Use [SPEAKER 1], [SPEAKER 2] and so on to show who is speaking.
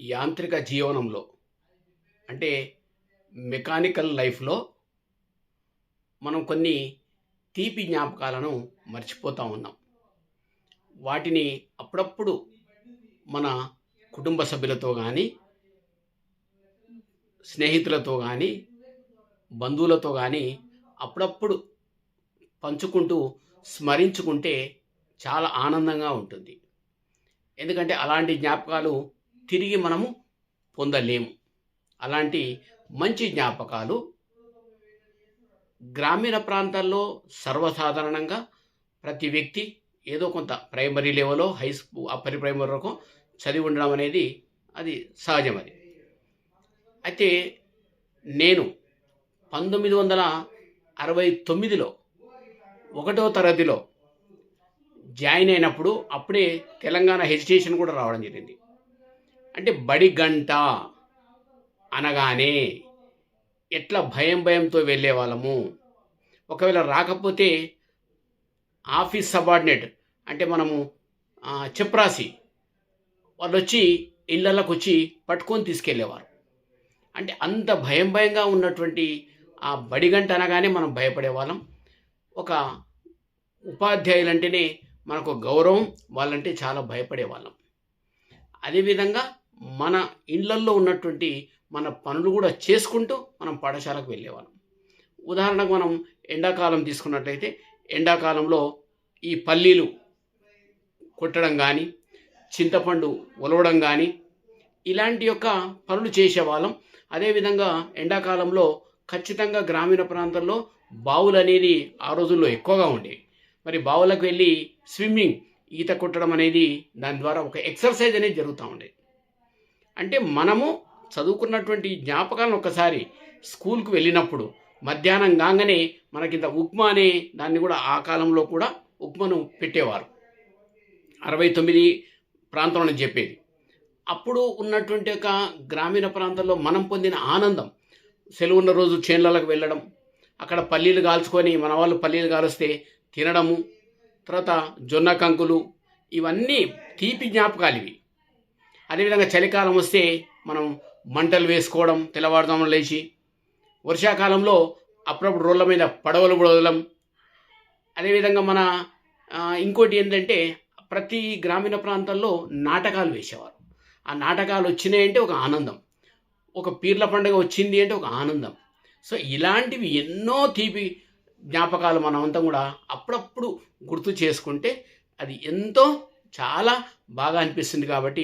[SPEAKER 1] యాంత్రిక జీవనంలో అంటే మెకానికల్ లైఫ్లో మనం కొన్ని తీపి జ్ఞాపకాలను మర్చిపోతూ ఉన్నాం. వాటిని అప్పుడప్పుడు మన కుటుంబ సభ్యులతో కానీ స్నేహితులతో కానీ బంధువులతో కానీ అప్పుడప్పుడు పంచుకుంటూ స్మరించుకుంటే చాలా ఆనందంగా ఉంటుంది. ఎందుకంటే అలాంటి జ్ఞాపకాలు తిరిగి మనము పొందలేము. అలాంటి మంచి జ్ఞాపకాలు గ్రామీణ ప్రాంతాల్లో సర్వసాధారణంగా ప్రతి వ్యక్తి ఏదో కొంత ప్రైమరీ లెవెల్లో హై స్కూల్ అప్పర్ ప్రైమరీ వరకు చదివి ఉండడం అనేది అది సహజం అది. అయితే నేను పంతొమ్మిది వందల అరవై తొమ్మిదిలో ఒకటో తరగతిలో జాయిన్ అయినప్పుడు అప్పుడే తెలంగాణ హెజిటేషన్ కూడా రావడం జరిగింది. అంటే బడి గంట అనగానే ఎట్లా భయం భయంతో వెళ్ళే వాళ్ళము ఒకవేళ రాకపోతే ఆఫీస్ సబార్డినేట్ అంటే మనము చెప్రాసి వాళ్ళు వచ్చి ఇళ్ళకు వచ్చి పట్టుకొని తీసుకెళ్ళేవారు. అంటే అంత భయం భయంగా ఉన్నటువంటి ఆ బడి గంట అనగానే మనం భయపడే వాళ్ళం ఒక ఉపాధ్యాయులంటేనే మనకు గౌరవం వాళ్ళంటే చాలా భయపడే వాళ్ళం అదేవిధంగా మన ఇళ్ళల్లో ఉన్నటువంటి మన పనులు కూడా చేసుకుంటూ మనం పాఠశాలకు వెళ్ళేవాళ్ళం. ఉదాహరణకు మనం ఎండాకాలం తీసుకున్నట్లయితే ఎండాకాలంలో ఈ పల్లీలు కొట్టడం కానీ చింతపండు ఒలవడం కానీ ఇలాంటి యొక్క పనులు చేసేవాళ్ళం. అదేవిధంగా ఎండాకాలంలో ఖచ్చితంగా గ్రామీణ ప్రాంతాల్లో బావులు అనేది ఆ రోజుల్లో ఎక్కువగా ఉండేవి. మరి బావులకు వెళ్ళి స్విమ్మింగ్ ఈత కొట్టడం అనేది దాని ద్వారా ఒక ఎక్సర్సైజ్ అనేది జరుగుతూ ఉండేది. అంటే మనము చదువుకున్నటువంటి జ్ఞాపకాలను ఒకసారి స్కూల్కి వెళ్ళినప్పుడు మధ్యాహ్నం కాగానే మనకింత ఉప్మా అనే దాన్ని కూడా ఆ కాలంలో కూడా ఉప్మాను పెట్టేవారు. అరవై తొమ్మిది ప్రాంతంలో చెప్పేది. అప్పుడు ఉన్నటువంటి ఒక గ్రామీణ ప్రాంతాల్లో మనం పొందిన ఆనందం. సెలవు ఉన్న రోజు చేన్లలకు వెళ్ళడం అక్కడ పల్లీలు కాల్చుకొని మన వాళ్ళు పల్లీలు కాలుస్తే తినడము తర్వాత జొన్న కంకులు ఇవన్నీ తీపి జ్ఞాపకాలు ఇవి. అదేవిధంగా చలికాలం వస్తే మనం మంటలు వేసుకోవడం తెల్లవారుదామున లేచి వర్షాకాలంలో అప్పుడప్పుడు రోడ్ల మీద పడవలు వదలం. అదేవిధంగా మన ఇంకోటి ఏంటంటే ప్రతి గ్రామీణ ప్రాంతాల్లో నాటకాలు వేసేవారు. ఆ నాటకాలు వచ్చినాయంటే ఒక ఆనందం. ఒక పీర్ల పండుగ వచ్చింది అంటే ఒక ఆనందం. సో ఇలాంటివి ఎన్నో తీపి జ్ఞాపకాలు మనమంతా కూడా అప్పుడప్పుడు గుర్తు చేసుకుంటే అది ఎంతో చాలా బాగా అనిపిస్తుంది కాబట్టి